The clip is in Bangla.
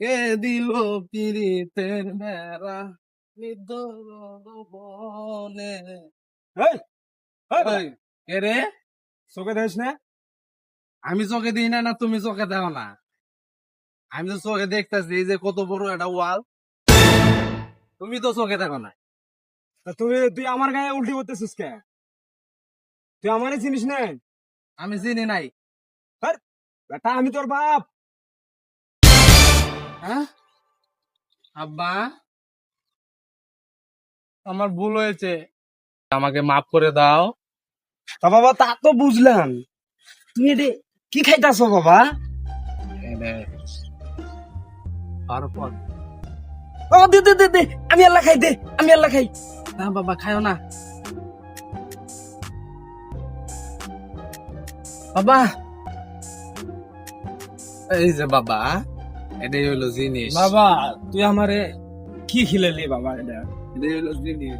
কে দিল পিরিতের মেরা নিদর বনে কে রে? চোখে দেখিস না? আমি চোখে দিই না না তুমি চোখে দেখো না। আমি তো চোখে দেখতেছি এই যে কত বড় একটা ওয়াল। তুমি তো চোখে দেখো না। তা তুই আমার গায়ে উল্টি করতেছিস কে? তুই আমারই চিনিস না? আমি চিনি নাই। বেটা আমি তোর বাপ। হ্যাঁ আব্বা? আমার ভুল হয়েছে। আমাকে মাফ করে দাও। তা বাবা তা তো বুঝলাম। তুমি এটি কি খাইতাছ বাবা? তারপর ও দে দে দে দে আমি আল্লাহ খাই দে আমি আল্লাহ খাই। না বাবা খায়ও না। বাবা! এই যে বাবা। এটাই হলো জিনিস। বাবা তুই আমারে কি খিলেলি বাবা এটা? এটাই হলো জিনিস।